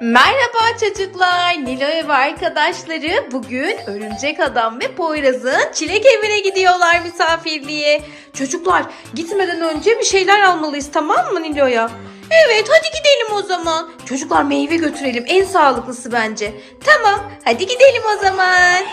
Merhaba çocuklar. Nilo'ya ve arkadaşları bugün Örümcek Adam ve Poyraz'ın çilek evine gidiyorlar misafirliğe. Çocuklar gitmeden önce bir şeyler almalıyız tamam mı Nilo'ya? Evet hadi gidelim o zaman. Çocuklar meyve götürelim en sağlıklısı bence. Tamam hadi gidelim o zaman.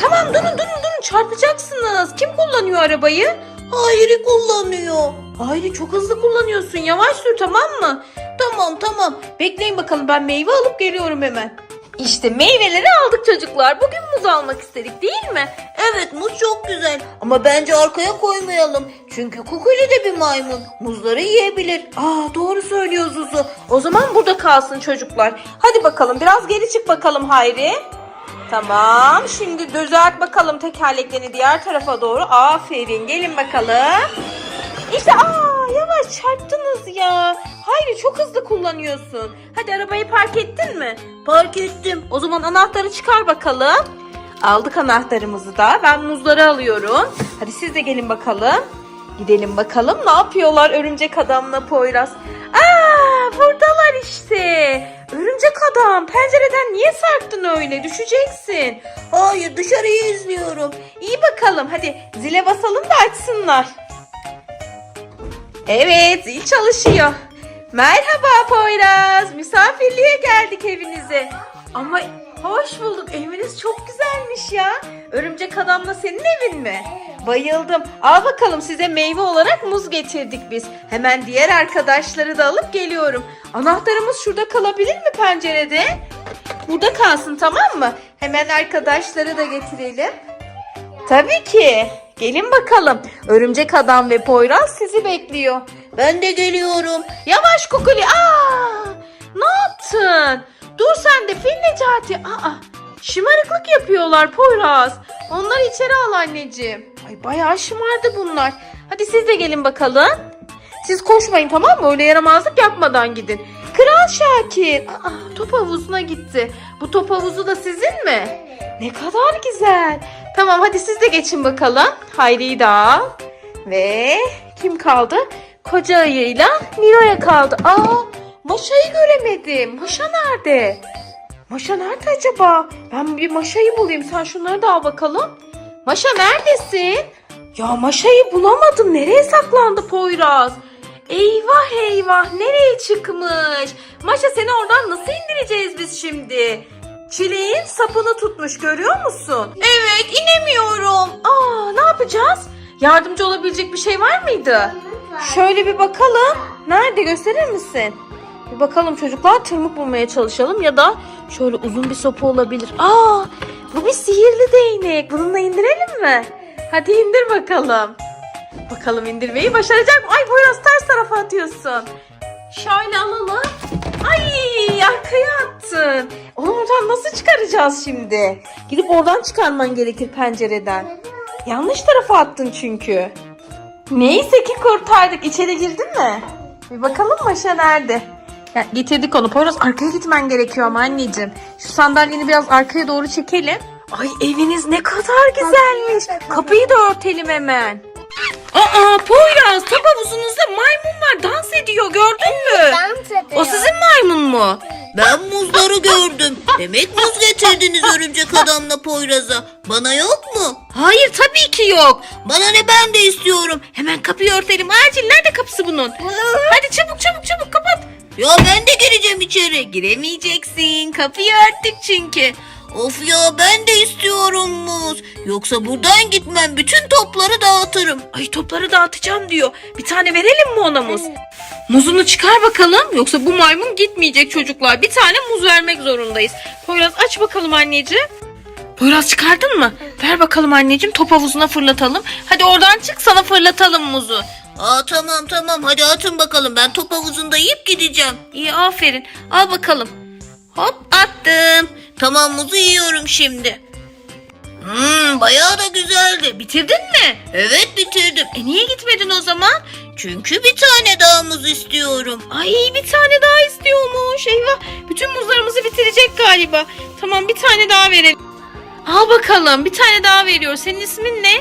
Tamam durun durun durun çarpacaksınız. Kim kullanıyor arabayı? Hayri kullanıyor. Hayri çok hızlı kullanıyorsun. Yavaş sür tamam mı? Tamam tamam. Bekleyin bakalım ben meyve alıp geliyorum hemen. İşte meyveleri aldık çocuklar. Bugün muz almak istedik değil mi? Evet muz çok güzel. Ama bence arkaya koymayalım. Çünkü Kukuli de bir maymun. Muzları yiyebilir. Aa doğru söylüyor Zuzu. O zaman burada kalsın çocuklar. Hadi bakalım biraz geri çık bakalım Hayri. Tamam. Şimdi düzelt bakalım tekerleklerini diğer tarafa doğru. Aferin. Gelin bakalım. İşte aa yavaş çarptınız ya. Hayır çok hızlı kullanıyorsun. Hadi arabayı park ettin mi? Park ettim. O zaman anahtarı çıkar bakalım. Aldık anahtarımızı da. Ben muzları alıyorum. Hadi siz de gelin bakalım. Gidelim bakalım ne yapıyorlar örümcek adamla Poyraz. Aa buradalar işte. Örümcek adam pencereden niye sarktın öyle? Düşeceksin. Hayır dışarıyı izliyorum. İyi bakalım hadi zile basalım da açsınlar. Evet zil çalışıyor. Merhaba Poyraz. Misafirliğe geldik evinize. Ama hoş bulduk. Eviniz çok güzelmiş ya. Örümcek adamla senin evin mi? Bayıldım. Al bakalım size meyve olarak muz getirdik biz. Hemen diğer arkadaşları da alıp geliyorum. Anahtarımız şurada kalabilir mi pencerede? Burada kalsın tamam mı? Hemen arkadaşları da getirelim. Tabii ki. Gelin bakalım. Örümcek adam ve Poyraz sizi bekliyor. Ben de geliyorum. Yavaş Kukuli. Aa! Ne yaptın? Dur sen de Fil Necati. Aa! Şımarıklık yapıyorlar Poyraz. Onları içeri al anneciğim. Ay bayağı şımardı bunlar. Hadi siz de gelin bakalım. Siz koşmayın tamam mı? Öyle yaramazlık yapmadan gidin. Kral Şakir. Aa, top havuzuna gitti. Bu top havuzu da sizin mi? Ne kadar güzel. Tamam hadi siz de geçin bakalım. Hayri'yi de. Ve kim kaldı? Koca ayıyla Nilo'ya kaldı. Aa Maşa'yı göremedim. Maşa nerede? Maşa nerede acaba? Ben bir Maşa'yı bulayım. Sen şunları da al bakalım. Maşa neredesin? Ya Maşa'yı bulamadım. Nereye saklandı Poyraz? Eyvah eyvah nereye çıkmış? Maşa seni oradan nasıl indireceğiz biz şimdi? Çileğin sapını tutmuş görüyor musun? Evet inemiyorum. Aa ne yapacağız? Yardımcı olabilecek bir şey var mıydı? Şöyle bir bakalım. Nerede gösterir misin? Bir bakalım çocuklar tırmık bulmaya çalışalım ya da şöyle uzun bir sopa olabilir. Aa bu bir sihirli değnek. Bununla indirelim mi? Hadi indir bakalım. Bakalım indirmeyi başaracak mı? Ay Boyraz ters tarafa atıyorsun. Şöyle alalım. Ay arkaya attın. Onu oradan nasıl çıkaracağız şimdi? Gidip oradan çıkarman gerekir pencereden. Yanlış tarafa attın çünkü. Neyse ki kurtardık. İçeri girdin mi? Bir bakalım Maşa nerede? Ya, getirdik onu. Poyraz arkaya gitmen gerekiyor ama anneciğim. Şu sandalyeni biraz arkaya doğru çekelim. Ay eviniz ne kadar güzelmiş. Kapıyı da örtelim hemen. Aa Poyraz top havuzunuzda maymun var dans ediyor gördün mü? Dans ediyor. O sizin maymun mu? Ben muzları gördüm. Demek muz getirdiniz örümcek adamla Poyraz'a. Bana yok mu? Hayır tabii ki yok. Bana ne ben de istiyorum. Hemen kapıyı örtelim. Acil nerede kapısı bunun? Hadi çabuk çabuk çabuk kapat. Ya ben de gireceğim içeri. Giremeyeceksin. Kapıyı örttük çünkü. Of ya ben de istiyorum muz. Yoksa buradan gitmem bütün topları dağıtırım. Ay topları dağıtacağım diyor. Bir tane verelim mi ona muz? Muzunu çıkar bakalım. Yoksa bu maymun gitmeyecek çocuklar. Bir tane muz vermek zorundayız. Poyraz aç bakalım anneciğim. Poyraz çıkardın mı? Ver bakalım anneciğim top havuzuna fırlatalım. Hadi oradan çık sana fırlatalım muzu. Aa tamam tamam hadi atın bakalım ben top havuzunda yiyip gideceğim. İyi aferin. Al bakalım. Hop attım. Tamam muzu yiyorum şimdi. Hmm bayağı da güzeldi. Bitirdin mi? Evet bitirdim. E niye gitmedin o zaman? Çünkü bir tane daha muz istiyorum. Ay bir tane daha istiyormuş. Eyvah bütün muzlarımızı bitirecek galiba. Tamam bir tane daha verelim. Al bakalım bir tane daha veriyor. Senin ismin ne?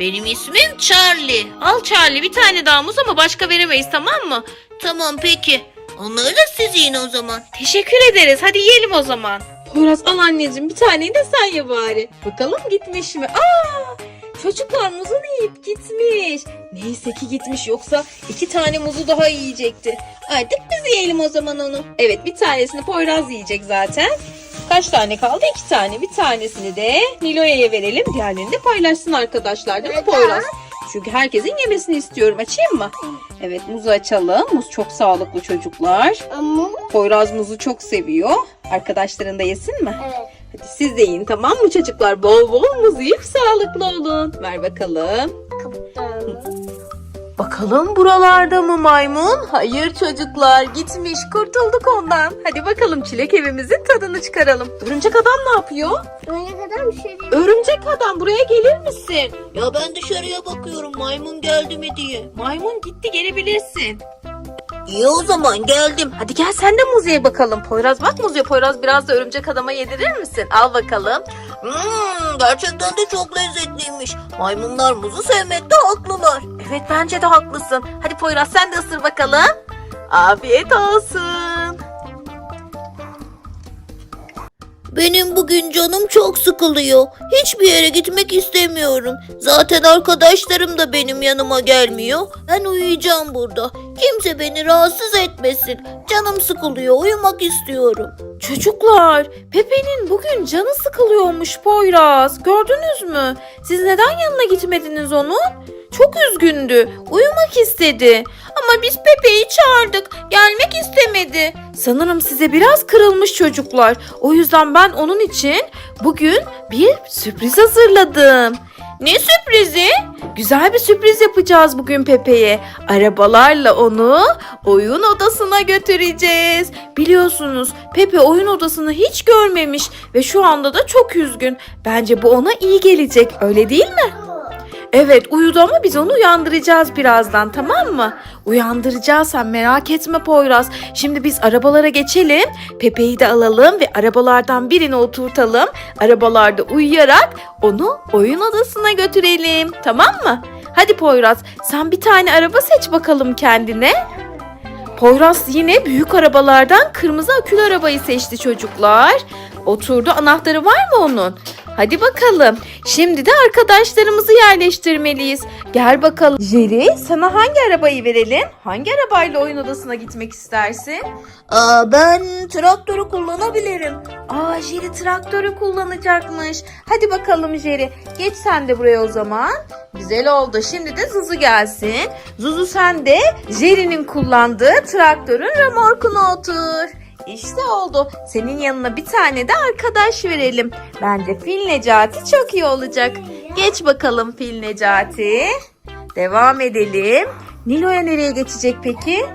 Benim ismim Charlie. Al Charlie bir tane daha muz ama başka veremeyiz tamam mı? Tamam peki. Onları da siz yiyin o zaman. Teşekkür ederiz. Hadi yiyelim o zaman. Poyraz al anneciğim bir taneyi de sen ye bari. Bakalım gitmiş mi? Aa! Çocuklar muzunu yiyip gitmiş. Neyse ki gitmiş yoksa iki tane muzu daha yiyecekti. Artık biz yiyelim o zaman onu. Evet bir tanesini Poyraz yiyecek zaten. Kaç tane kaldı? İki tane. Bir tanesini de Nilo'ya verelim. Diğerlerini de paylaşsın arkadaşlar değil mi Poyraz? Çünkü herkesin yemesini istiyorum. Açayım mı? Evet muzu açalım. Muz çok sağlıklı çocuklar. Ama Poyraz muzu çok seviyor. Arkadaşların da yesin mi? evet. Hadi siz de yiyin tamam mı çocuklar? Bol bol muz yiyip sağlıklı olun. Ver bakalım. Kaptan. Bakalım buralarda mı maymun? Hayır çocuklar gitmiş kurtulduk ondan. Hadi bakalım çilek evimizin tadını çıkaralım. Örümcek adam ne yapıyor? Kadar bir şey değil. Örümcek adam buraya gelir misin? Ya ben dışarıya bakıyorum maymun geldi mi diye. Maymun gitti gelebilirsin. İyi o zaman geldim. Hadi gel sen de muz ye bakalım. Poyraz bak muz ye. Poyraz biraz da örümcek adama yedirir misin? Al bakalım. Hmm, gerçekten de çok lezzetliymiş. Maymunlar muzu sevmekte haklılar. Evet bence de haklısın. Hadi Poyraz sen de ısır bakalım. Afiyet olsun. Benim bugün canım çok sıkılıyor. Hiçbir yere gitmek istemiyorum. Zaten arkadaşlarım da benim yanıma gelmiyor. Ben uyuyacağım burada. Kimse beni rahatsız etmesin. Canım sıkılıyor, uyumak istiyorum. Çocuklar, Pepe'nin bugün canı sıkılıyormuş Poyraz. Gördünüz mü? Siz neden yanına gitmediniz onun? Çok üzgündü. Uyumak istedi. Ama biz Pepe'yi çağırdık. Gelmek istemedi. Sanırım size biraz kırılmış çocuklar. O yüzden ben onun için bugün bir sürpriz hazırladım. Ne sürprizi? Güzel bir sürpriz yapacağız bugün Pepe'ye. Arabalarla onu oyun odasına götüreceğiz. Biliyorsunuz Pepe oyun odasını hiç görmemiş ve şu anda da çok üzgün. Bence bu ona iyi gelecek öyle değil mi? Evet uyudu ama biz onu uyandıracağız birazdan tamam mı? Uyandıracağız sen merak etme Poyraz. Şimdi biz arabalara geçelim. Pepe'yi de alalım ve arabalardan birine oturtalım. Arabalarda uyuyarak onu oyun odasına götürelim. Tamam mı? Hadi Poyraz sen bir tane araba seç bakalım kendine. Poyraz yine büyük arabalardan kırmızı akülü arabayı seçti çocuklar. Oturdu anahtarı var mı onun? Hadi bakalım. Şimdi de arkadaşlarımızı yerleştirmeliyiz. Gel bakalım. Jerry sana hangi arabayı verelim? Hangi arabayla oyun odasına gitmek istersin? Aa, ben traktörü kullanabilirim. Aa Jerry traktörü kullanacakmış. Hadi bakalım Jerry. Geç sen de buraya o zaman. Güzel oldu. Şimdi de Zuzu gelsin. Zuzu sen de Jerry'nin kullandığı traktörün remorkuna otur. İşte oldu. Senin yanına bir tane de arkadaş verelim. Bence Fil Necati çok iyi olacak. Geç bakalım Fil Necati. Devam edelim. Nilo'ya nereye geçecek peki?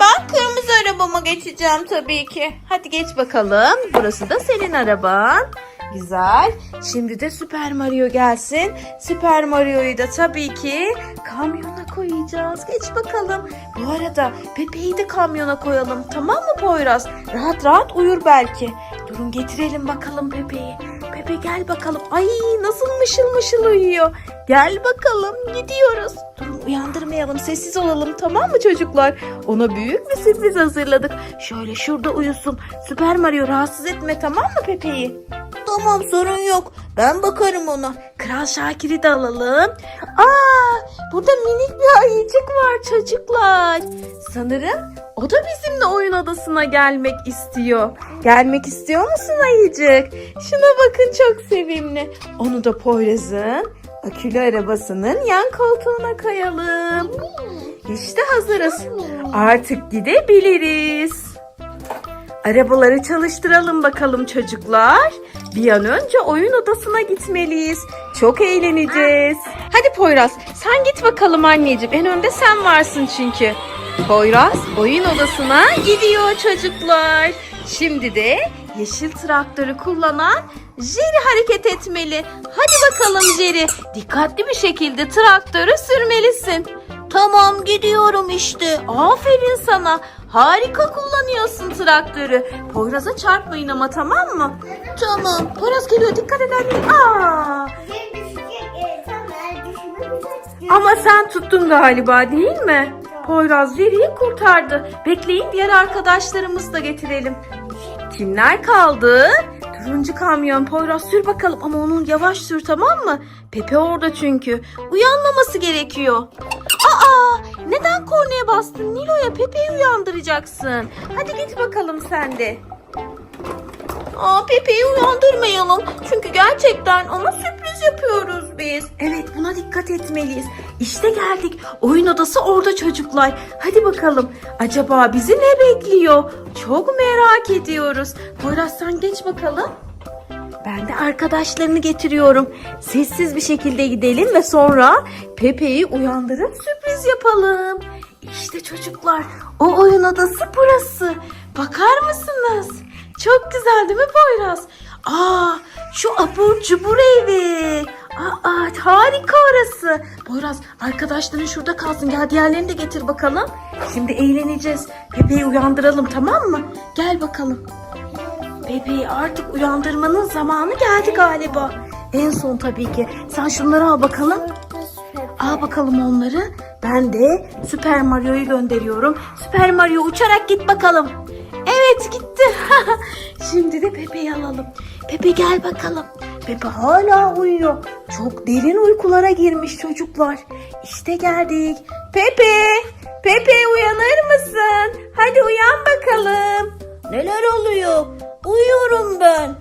Ben kırmızı arabama geçeceğim tabii ki. Hadi geç bakalım. Burası da senin araban. Güzel. Şimdi de Süper Mario gelsin. Süper Mario'yu da tabii ki kamyona koyacağız. Geç bakalım. Bu arada Pepe'yi de kamyona koyalım. Tamam mı Poyraz? Rahat rahat uyur belki. Durun getirelim bakalım Pepe'yi. Pepe gel bakalım. Ay nasıl mışıl mışıl uyuyor. Gel bakalım gidiyoruz. Durun uyandırmayalım sessiz olalım tamam mı çocuklar? Ona büyük bir sürpriz hazırladık. Şöyle şurada uyusun. Süper Mario rahatsız etme tamam mı Pepe'yi? Tamam sorun yok. Ben bakarım ona. Kral Şakir'i de alalım. Aa, burada minik bir ayıcık var çocuklar. Sanırım o da bizimle oyun odasına gelmek istiyor. Gelmek istiyor musun ayıcık? Şuna bakın çok sevimli. Onu da Poyraz'ın akülü arabasının yan koltuğuna koyalım. İşte hazırız. Artık gidebiliriz. Arabaları çalıştıralım bakalım çocuklar. Bir an önce oyun odasına gitmeliyiz. Çok eğleneceğiz. Hadi Poyraz sen git bakalım anneciğim. En önde sen varsın çünkü. Poyraz oyun odasına gidiyor çocuklar. Şimdi de yeşil traktörü kullanan Jerry hareket etmeli. Hadi bakalım Jerry. Dikkatli bir şekilde traktörü sürmelisin. Tamam gidiyorum işte. Aferin sana. Harika kullanıyorsun traktörü. Poyraz'a çarpmayın ama tamam mı? Tamam. Poyraz geliyor dikkat et anne. Aa, ama sen tuttun galiba değil mi? Poyraz Jerry'i kurtardı. Bekleyin diğer arkadaşlarımızı da getirelim. Kimler kaldı? Turuncu kamyon Poyraz sür bakalım ama onun yavaş sür tamam mı? Pepe orada çünkü. Uyanmaması gerekiyor. Aa kornaya bastın Nilo'ya Pepe'yi uyandıracaksın. Hadi git bakalım sen de. Aa Pepe'yi uyandırmayalım. Çünkü gerçekten ona sürpriz yapıyoruz biz. Evet buna dikkat etmeliyiz. İşte geldik. Oyun odası orada çocuklar. Hadi bakalım. Acaba bizi ne bekliyor? Çok merak ediyoruz. Poyraz sen geç bakalım. Ben de arkadaşlarını getiriyorum. Sessiz bir şekilde gidelim ve sonra Pepe'yi uyandırıp sürpriz yapalım. İşte çocuklar o oyun odası burası. Bakar mısınız? Çok güzel değil mi Poyraz? Aa şu abur cubur evi. Aa harika orası. Poyraz arkadaşların şurada kalsın. Gel diğerlerini de getir bakalım. Şimdi eğleneceğiz. Pepe'yi uyandıralım tamam mı? Gel bakalım. Bebeği artık uyandırmanın zamanı geldi galiba. En son tabii ki. Sen şunları al bakalım. Al bakalım onları. Ben de Süper Mario'yu gönderiyorum. Süper Mario uçarak git bakalım. Evet gitti. Şimdi de Pepe'yi alalım. Pepe gel bakalım. Pepe hala uyuyor. Çok derin uykulara girmiş çocuklar. İşte geldik. Pepe! Pepe uyanır mısın? Hadi uyan bakalım. Neler oluyor? Uyuyorum ben.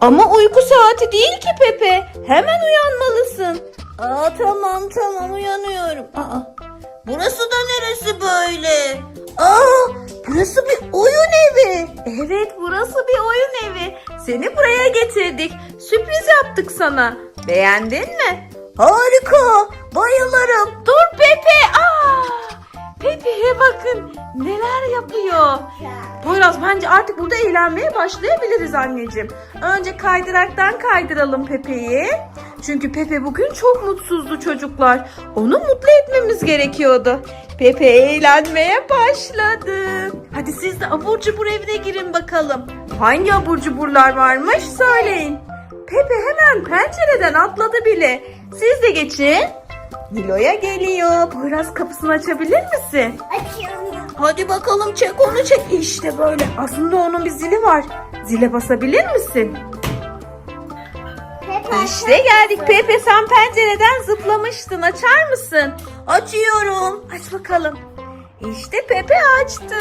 Ama uyku saati değil ki Pepe. Hemen uyanmalısın. Aa tamam tamam uyanıyorum. Aa burası da neresi böyle? Aa burası bir oyun evi. Evet burası bir oyun evi. Seni buraya getirdik. Sürpriz yaptık sana. Beğendin mi? Harika bayılırım. Dur Pepe. Aa! Pepe'ye bakın neler yapıyor. Poyraz bence artık burada eğlenmeye başlayabiliriz anneciğim. Önce kaydıraktan kaydıralım Pepe'yi. Çünkü Pepe bugün çok mutsuzdu çocuklar. Onu mutlu etmemiz gerekiyordu. Pepe eğlenmeye başladı. Hadi siz de abur cubur evine girin bakalım. Hangi abur cuburlar varmış söyleyin. Pepe hemen pencereden atladı bile. Siz de geçin. Nilo'ya geliyor. Poyraz kapısını açabilir misin? Açıyorum. Hadi bakalım çek onu çek. İşte böyle. Aslında onun bir zili var. Zile basabilir misin? Pepe İşte geldik. Pepe sen pencereden zıplamıştın. Açar mısın? Açıyorum. Aç bakalım. İşte Pepe açtı.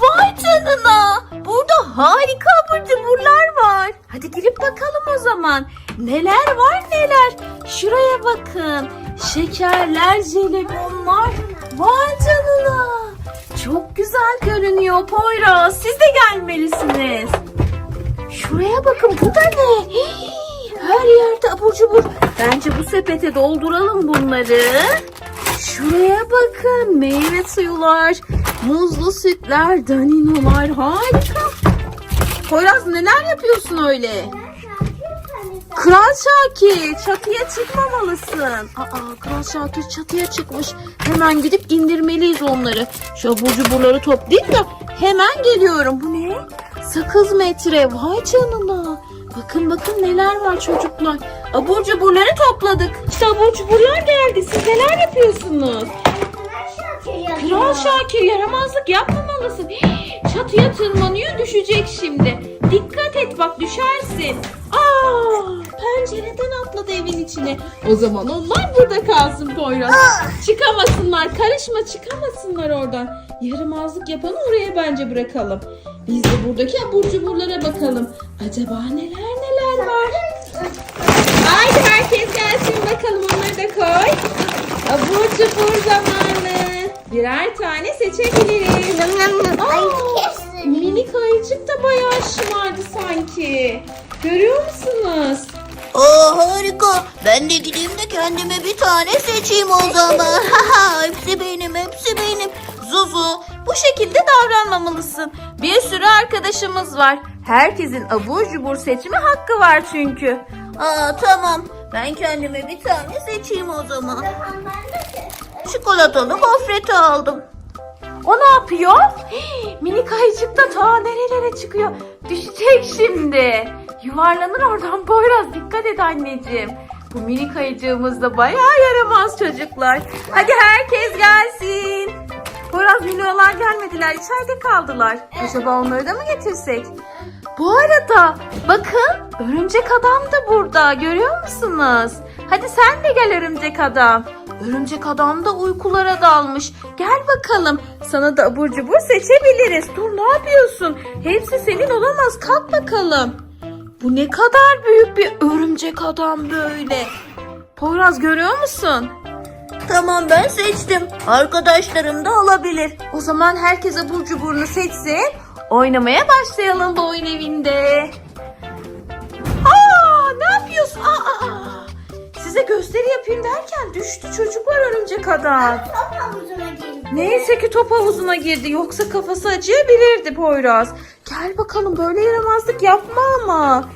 Vay canına. Burada harika abur cuburlar var. Hadi girip bakalım o zaman. Neler var neler. Şuraya bakın. Şekerler, jelibonlar. Vay canına. Çok güzel görünüyor Poyraz. Siz de gelmelisiniz. Şuraya bakın bu da ne? Her yerde abur cubur. Bence bu sepete dolduralım bunları. Şuraya bakın meyve suyular, muzlu sütler, daninolar harika. Poyraz neler yapıyorsun öyle? Kral Şakir çatıya çıkmamalısın. Aa Kral Şakir çatıya çıkmış. Hemen gidip indirmeliyiz onları. Şu abur cuburları toplayayım da hemen geliyorum. Bu ne? Sakız metre. Vay canına. Bakın bakın neler var çocuklar. Abur cuburları topladık. İşte abur cuburlar geldi. Siz neler yapıyorsunuz? Kral Şakir yaramazlık yapmamalısın. Çatıya tırmanıyor düşecek şimdi. Dikkat et bak düşersin. Aa, pencereden atladı evin içine. O zaman onlar burada kalsın Poyraz. Çıkamasınlar karışma çıkamasınlar oradan. Yaramazlık yapanı oraya bence bırakalım. Biz de buradaki abur cuburlara bakalım. Acaba neler neler var? Haydi herkes gelsin bakalım onları da koy. Abur cubur zamanı. Birer tane seçebiliriz. Minik ayıcık da bayağı şımardı sanki. Görüyor musunuz? Aa harika. Ben de gideyim de kendime bir tane seçeyim o zaman. hepsi benim, hepsi benim. Zuzu, bu şekilde davranmamalısın. Bir sürü arkadaşımız var. Herkesin abur cubur seçimi hakkı var çünkü. Aa tamam. Ben kendime bir tane seçeyim o zaman. Çikolatalı gofreti aldım. O ne yapıyor? Hii, minik ayıcık da ta nerelere çıkıyor. Düşecek şimdi. Yuvarlanır oradan Poyraz. Dikkat et anneciğim. Bu minik ayıcığımız da bayağı yaramaz çocuklar. Hadi herkes gelsin. Poyraz Nilo'lar gelmediler. içeride kaldılar. Acaba onları da mı getirsek? Bu arada bakın örümcek adam da burada. Görüyor musunuz? Hadi sen de gel örümcek adam. Örümcek adam da uykulara dalmış. Gel bakalım. Sana da abur cubur seçebiliriz. Dur ne yapıyorsun? Hepsi senin olamaz. Kalk bakalım. Bu ne kadar büyük bir örümcek adam böyle. Poyraz görüyor musun? Tamam ben seçtim. Arkadaşlarım da alabilir. O zaman herkes abur cuburunu seçsin. Oynamaya başlayalım bu oyun evinde. Aa, ne yapıyorsun? Aa, aa. Size gösteri yapayım derken düştü çocuklar örümcek adam. Top havuzuna girdi. Neyse ki top havuzuna girdi. Yoksa kafası acıyabilirdi Poyraz. Gel bakalım böyle yaramazlık yapma ama.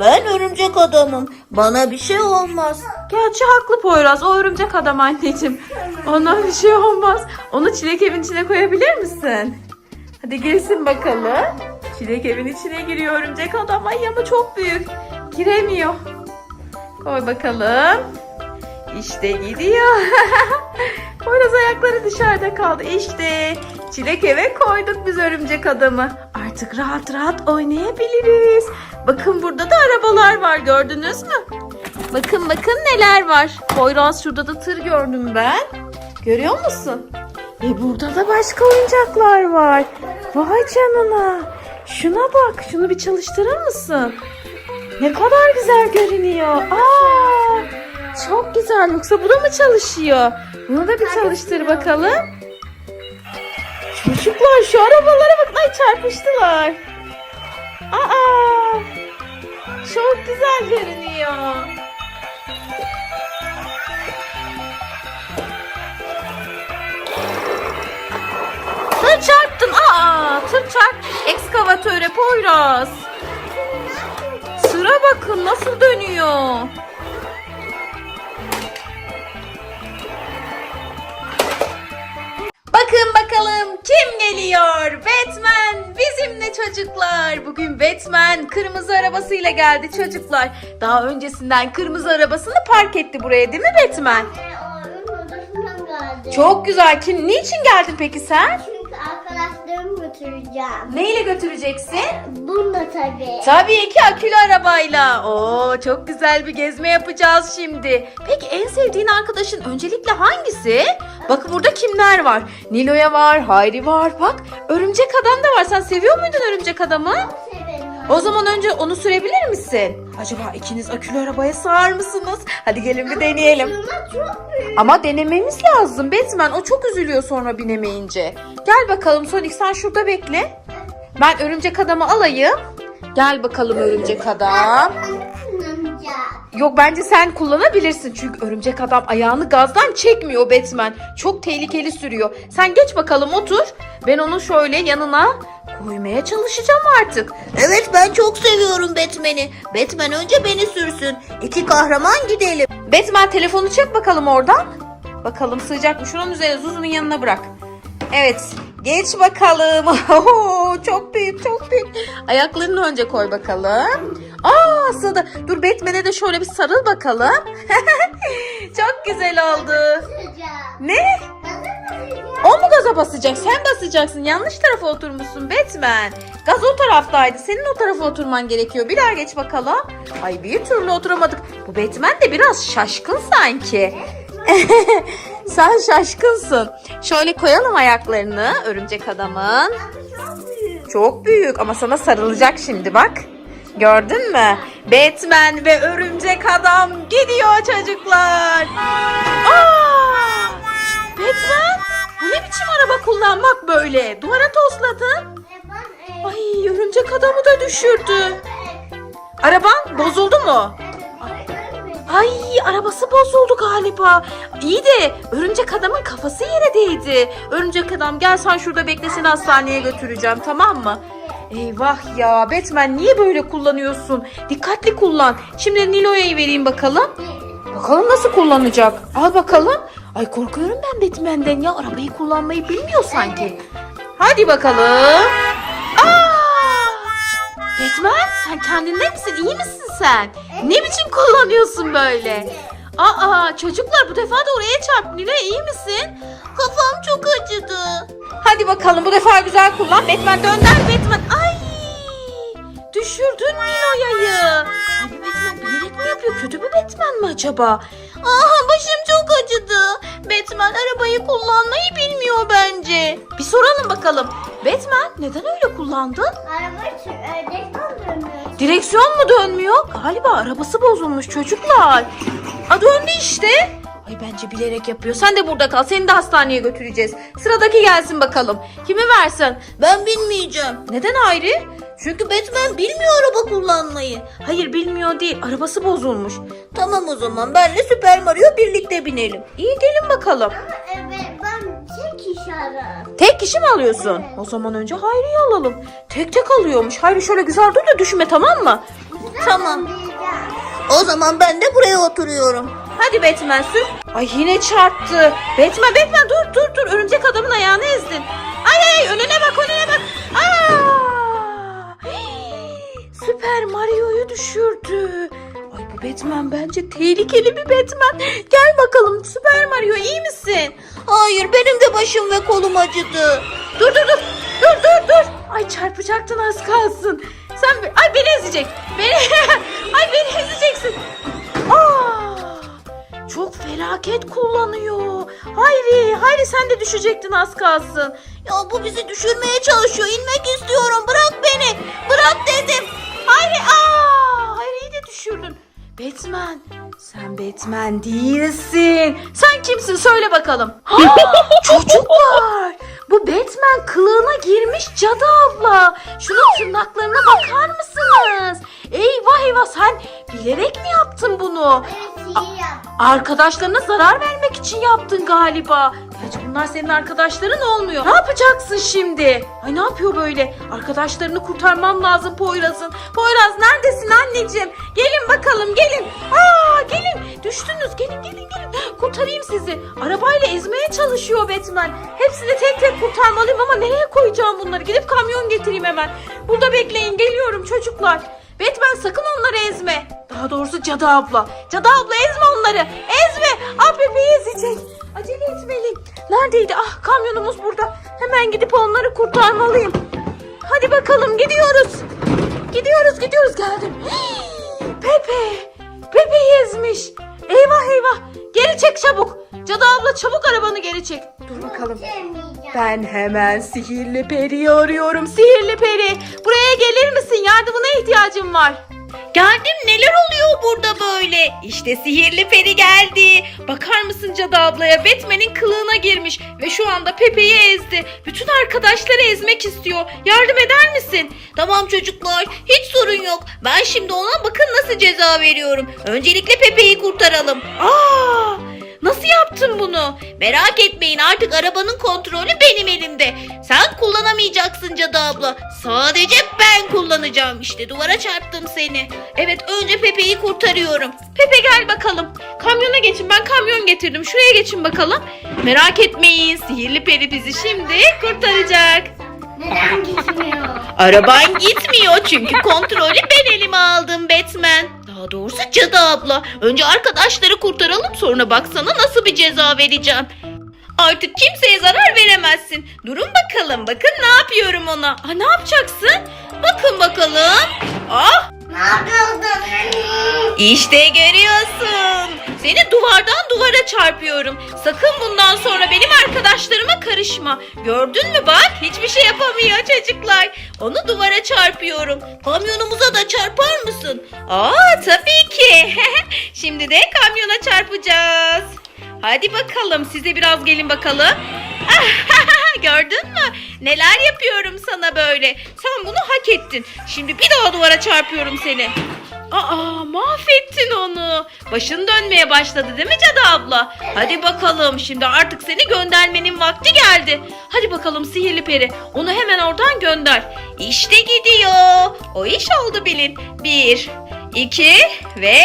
Ben örümcek adamım. Bana bir şey olmaz. Gerçi haklı Poyraz. O örümcek adam anneciğim. Ona bir şey olmaz. Onu çilek evin içine koyabilir misin? Hadi girsin bakalım. Çilek evin içine giriyor örümcek adam. Ay ama çok büyük. Giremiyor. Koy bakalım. İşte gidiyor. Poyraz ayakları dışarıda kaldı. İşte çilek eve koyduk biz örümcek adamı. Artık rahat rahat oynayabiliriz. Bakın burada da arabalar var gördünüz mü? Bakın bakın neler var. Poyraz şurada da tır gördüm ben. Görüyor musun? E burada da başka oyuncaklar var. Vay canına. Şuna bak. Şunu bir çalıştırır mısın? Ne kadar güzel görünüyor. Aa, çok güzel. Yoksa bu da mı çalışıyor? Bunu da bir çalıştır bakalım. Çocuklar şu arabalara bakın. Ay çarpıştılar. Aa, çok güzel görünüyor. Tır çarptın. Aa, tır çarp. Ekskavatöre Poyraz. Sıra bakın nasıl dönüyor. Bakın bakalım kim geliyor? Batman bizimle çocuklar. Bugün Batman kırmızı arabasıyla geldi çocuklar. Daha öncesinden kırmızı arabasını park etti buraya değil mi Batman? Çok güzel. Kim, niçin geldin peki sen? Arkadaşlarımı götüreceğim. Neyle götüreceksin? Bununla tabii. Tabii ki akülü arabayla. Oo çok güzel bir gezme yapacağız şimdi. Peki en sevdiğin arkadaşın öncelikle hangisi? Bak burada kimler var? Nilo'ya var, Hayri var. Bak örümcek adam da var. Sen seviyor muydun örümcek adamı? Severim. O zaman önce onu sürebilir misin? Acaba ikiniz akülü arabaya sığar mısınız? Hadi gelin bir deneyelim. Bunlar çok büyük. Ama denememiz lazım. Batman o çok üzülüyor sonra binemeyince. Gel bakalım Sonic sen şurada bekle. Ben örümcek adamı alayım. Gel bakalım örümcek adam. Yok bence sen kullanabilirsin. Çünkü örümcek adam ayağını gazdan çekmiyor Batman. Çok tehlikeli sürüyor. Sen geç bakalım otur. Ben onu şöyle yanına koymaya çalışacağım artık. Evet ben çok seviyorum Batman'i. Batman önce beni sürsün. İki kahraman gidelim. Batman telefonu çek bakalım oradan. Bakalım sığacak mı? Şunun üzerine Zuzu'nun yanına bırak. Evet. Geç bakalım. Oho, çok büyük çok büyük. Ayaklarını önce koy bakalım. Aa sığdı. Dur Batman'e de şöyle bir sarıl bakalım. çok güzel oldu. Ne? O mu gaza basacak? Sen basacaksın. Yanlış tarafa oturmuşsun Batman. Gaz o taraftaydı. Senin o tarafa oturman gerekiyor. Bir daha geç bakalım. Ay bir türlü oturamadık. Bu Batman de biraz şaşkın sanki. Sen şaşkınsın. Şöyle koyalım ayaklarını örümcek adamın. Çok büyük. Çok büyük ama sana sarılacak şimdi bak. Gördün mü? Batman ve örümcek adam gidiyor çocuklar. Aa! Batman bu ne biçim araba kullanmak böyle? Duvara tosladın. Ay örümcek adamı da düşürdü. Araban bozuldu mu? Ay arabası bozuldu galiba. İyi de örümcek adamın kafası yere değdi. Örümcek adam gel sen şurada bekle seni hastaneye götüreceğim tamam mı? Eyvah ya Batman niye böyle kullanıyorsun? Dikkatli kullan. Şimdi Nilo'ya vereyim bakalım. Bakalım nasıl kullanacak. Al bakalım. Ay korkuyorum ben Batman'den ya. Arabayı kullanmayı bilmiyor sanki. Hadi bakalım. Batman sen kendinde misin? İyi misin sen? Ne biçim kullanıyorsun böyle? Aa çocuklar bu defa da oraya çarp. Nilo iyi misin? Kafam çok acıdı. Hadi bakalım bu defa güzel kullan. Batman dönder Batman. Ay! Düşürdün Nilo'ya'yı. Ay bu Batman bilerek mi yapıyor? Kötü bir Batman mi acaba? Aha başım çok acıdı. Batman arabayı kullanmayı bilmiyor bence. Bir soralım bakalım. Batman neden öyle kullandın? Araba sür- ördek kaldırmıyor. Direksiyon mu dönmüyor? Galiba arabası bozulmuş çocuklar. A döndü işte. Ay bence bilerek yapıyor. Sen de burada kal. Seni de hastaneye götüreceğiz. Sıradaki gelsin bakalım. Kimi versin? Ben bilmeyeceğim. Neden Hayri? Çünkü Batman bilmiyor araba kullanmayı. Hayır bilmiyor değil. Arabası bozulmuş. Tamam o zaman benle Süper Mario birlikte binelim. İyi gelin bakalım. Ama evet ben tek kişi ararım. Tek kişi mi alıyorsun? O zaman önce Hayri'yi alalım. Tek tek alıyormuş. Hayri şöyle güzel dur da düşme tamam mı? Tamam. O zaman ben de buraya oturuyorum. Hadi Batman sür. Ay yine çarptı. Batman Batman dur dur dur. Örümcek adamın ayağını ezdin. Ay ay önüne bak önüne bak. Aa! Hii, Süper Mario'yu düşürdü. Ay bu Batman bence tehlikeli bir Batman. Gel bakalım Süper Mario iyi misin? Hayır benim de başım ve kolum acıdı. Dur dur dur. Dur dur dur. Ay çarpacaktın az kalsın. Sen ay beni ezecek. Beni ay beni ezeceksin. Çok felaket kullanıyor. Hayri, Hayri sen de düşecektin az kalsın. Ya bu bizi düşürmeye çalışıyor. İnmek istiyorum. Bırak beni. Bırak dedim. Hayri, aa! Hayri'yi de düşürdün. Batman, sen Batman değilsin. Sen kimsin söyle bakalım. Ha, çocuklar, bu Batman kılığına girmiş cadı abla. Şunun tırnaklarına bakar mısınız? Eyvah eyvah sen bilerek mi yaptın bunu? Evet. Arkadaşlarına zarar vermek için yaptın galiba. Gerçi bunlar senin arkadaşların olmuyor. Ne yapacaksın şimdi? Ay ne yapıyor böyle? Arkadaşlarını kurtarmam lazım Poyraz'ın. Poyraz neredesin anneciğim? Gelin bakalım gelin. Aa gelin. Düştünüz. Gelin gelin gelin. Kurtarayım sizi. Arabayla ezmeye çalışıyor Batman. Hepsini tek tek kurtarmalıyım ama nereye koyacağım bunları? Gidip kamyon getireyim hemen. Burada bekleyin geliyorum çocuklar. Batman sakın onları ezme. Daha doğrusu Cadı abla. Cadı abla ezme onları. Ezme. Ah bebeği ezecek. Acele etmeliyim. Neredeydi? Ah kamyonumuz burada. Hemen gidip onları kurtarmalıyım. Hadi bakalım gidiyoruz. Gidiyoruz gidiyoruz geldim. Pepe. Pepe'yi ezmiş. Eyvah eyvah. Geri çek çabuk. Cadı abla çabuk arabanı geri çek. Dur bakalım. Ben hemen sihirli periyi arıyorum. Sihirli peri. Buraya gelir misin? Yardımına ihtiyacım var. Geldim neler oluyor burada böyle? İşte sihirli peri geldi. Bakar mısın cadı ablaya Batman'in kılığına girmiş ve şu anda Pepe'yi ezdi. Bütün arkadaşları ezmek istiyor. Yardım eder misin? Tamam çocuklar hiç sorun yok. Ben şimdi ona bakın nasıl ceza veriyorum. Öncelikle Pepe'yi kurtaralım. Aa! Nasıl yaptın bunu? Merak etmeyin artık arabanın kontrolü benim elimde. Sen kullanamayacaksın cadı abla. Sadece ben kullanacağım. İşte duvara çarptım seni. Evet önce Pepe'yi kurtarıyorum. Pepe gel bakalım. Kamyona geçin. Ben kamyon getirdim. Şuraya geçin bakalım. Merak etmeyin. Sihirli peri bizi şimdi kurtaracak. Neden gitmiyor? Araban gitmiyor çünkü kontrolü ben elime aldım Batman. Daha doğrusu cadı abla. Önce arkadaşları kurtaralım sonra baksana nasıl bir ceza vereceğim. Artık kimseye zarar veremezsin. Durun bakalım bakın ne yapıyorum ona. Aa, ne yapacaksın? Bakın bakalım. Ah ne yapıyordun? işte görüyorsun. Seni duvardan duvara çarpıyorum. Sakın bundan sonra benim arkadaşlarıma karışma. Gördün mü bak hiçbir şey yapamıyor çocuklar. Onu duvara çarpıyorum. Kamyonumuza da çarpar mısın? Aa tabii ki. Şimdi de kamyona çarpacağız. Hadi bakalım size biraz gelin bakalım. Gördün mü? Neler yapıyorum sana böyle. Sen bunu hak ettin. Şimdi bir daha duvara çarpıyorum seni. Aa mahvettin onu. Başın dönmeye başladı değil mi Cadı abla? Hadi bakalım şimdi artık seni göndermenin vakti geldi. Hadi bakalım sihirli peri onu hemen oradan gönder. İşte gidiyor. O iş oldu bilin. Bir, iki ve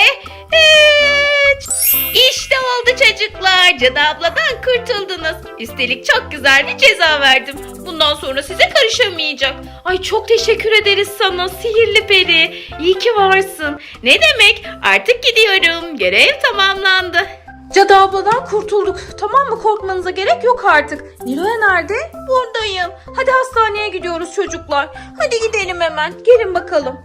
üç. İşte oldu çocuklar. Cadı abladan kurtuldunuz. Üstelik çok güzel bir ceza verdim. Bundan sonra size karışamayacak. Ay çok teşekkür ederiz sana sihirli peri. İyi ki varsın. Ne demek? Artık gidiyorum. Görev tamamlandı. Cadı abladan kurtulduk. Tamam mı? Korkmanıza gerek yok artık. Nilo'ya nerede? Buradayım. Hadi hastaneye gidiyoruz çocuklar. Hadi gidelim hemen. Gelin bakalım.